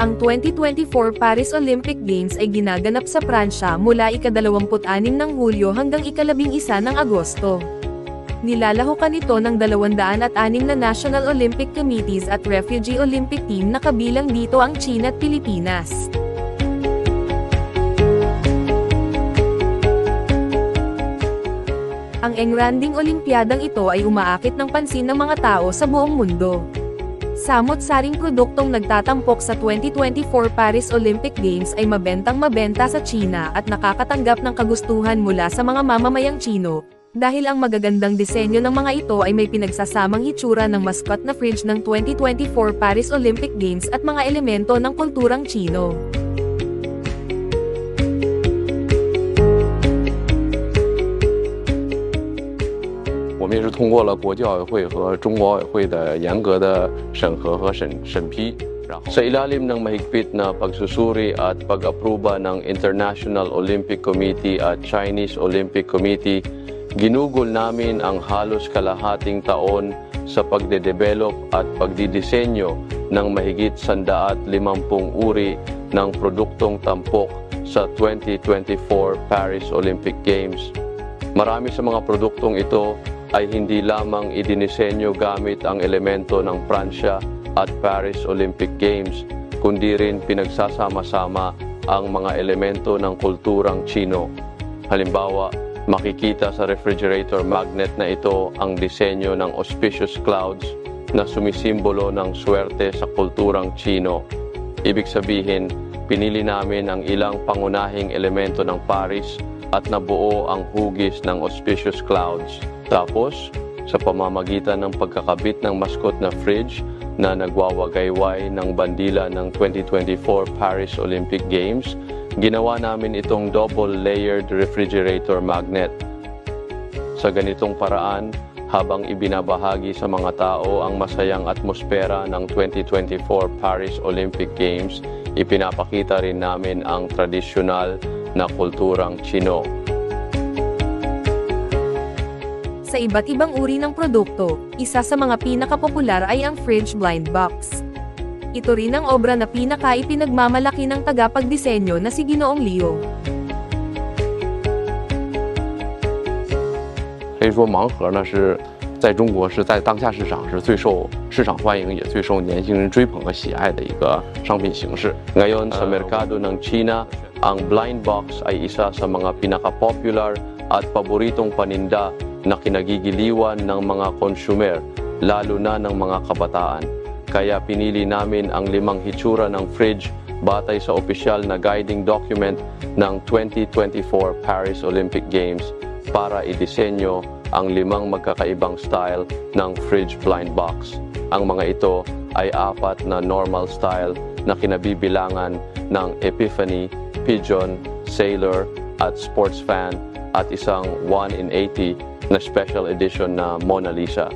Ang 2024 Paris Olympic Games ay ginaganap sa Pransya mula ika-26 ng Hulyo hanggang ika-11 ng Agosto. Nilalahukan ito ng 206 na National Olympic Committees at Refugee Olympic Team na kabilang dito ang China at Pilipinas. Ang engranding olimpiyadang ito ay umaakit ng pansin ng mga tao sa buong mundo. Samot-saring produktong nagtatampok sa 2024 Paris Olympic Games ay mabentang mabenta sa China at nakakatanggap ng kagustuhan mula sa mga mamamayang Chino, dahil ang magagandang disenyo ng mga ito ay may pinagsasamang hitsura ng mascot na fridge ng 2024 Paris Olympic Games at mga elemento ng kulturang Chino. 们也是通过了国际奥委会和中国奥委会的严格的审核和审审批。然后 Sa ilalim ng mahigpit na pagsusuri at pag-aproba ng International Olympic Committee at Chinese Olympic Committee, ginugol namin ang halos kalahating taon sa pagdedevelop at pagdidisenyo ng mahigit 150 uri ng produktong tampok sa 2024 Paris Olympic Games. Marami sa mga produktong ito ay hindi lamang idinisenyo gamit ang elemento ng Pransya at Paris Olympic Games, kundi rin pinagsasama-sama ang mga elemento ng kulturang Chino. Halimbawa, makikita sa refrigerator magnet na ito ang disenyo ng auspicious clouds na sumisimbolo ng swerte sa kulturang Chino. Ibig sabihin, pinili namin ang ilang pangunahing elemento ng Paris at nabuo ang hugis ng auspicious clouds. Tapos, sa pamamagitan ng pagkakabit ng mascot na fridge na nagwawagayway ng bandila ng 2024 Paris Olympic Games, ginawa namin itong double-layered refrigerator magnet. Sa ganitong paraan, habang ibinabahagi sa mga tao ang masayang atmosfera ng 2024 Paris Olympic Games, ipinapakita rin namin ang tradisyonal na kulturang Chino. Sa iba't ibang uri ng produkto, isa sa mga pinakapopular ay ang fridge blind box. Ito rin ang obra na pinakaipinagmamalaki ng tagapagdisenyo na si Ginoong Leo. 可以说盲盒呢是在中国是在当下市场是最受市场欢迎，也最受年轻人追捧和喜爱的一个商品形式。Ngayon sa merkado ng China, ang blind box ay isa sa mga pinaka-popular at paboritong paninda na kinagigiliwan ng mga consumer, lalo na ng mga kabataan. Kaya pinili namin ang limang hitsura ng fridge batay sa opisyal na guiding document ng 2024 Paris Olympic Games para idisenyo ang limang magkakaibang style ng fridge blind box. Ang mga ito ay apat na normal style na kinabibilangan ng Epiphany, Pigeon, Sailor at Sports Fan at isang 1 in 80 na special edition na Mona Lisa.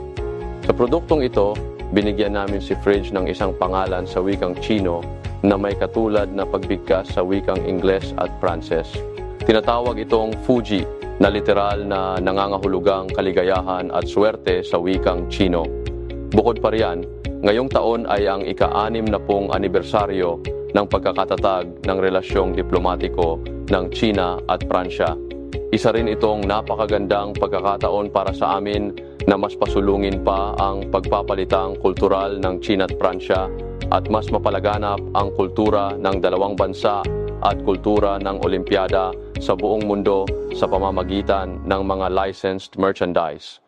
Sa produktong ito, binigyan namin si Fridge ng isang pangalan sa wikang Chino na may katulad na pagbigkas sa wikang Ingles at Pranses. Tinatawag itong Fuji na literal na nangangahulugang kaligayahan at swerte sa wikang Chino. Bukod pa riyan, ngayong taon ay ang ika-anim na pong anibersaryo ng pagkakatatag ng relasyong diplomatiko ng China at Pransya. Isa rin itong napakagandang pagkakataon para sa amin na mas pasulungin pa ang pagpapalitang kultural ng China at Pransya at mas mapalaganap ang kultura ng dalawang bansa at kultura ng Olimpiada sa buong mundo sa pamamagitan ng mga licensed merchandise.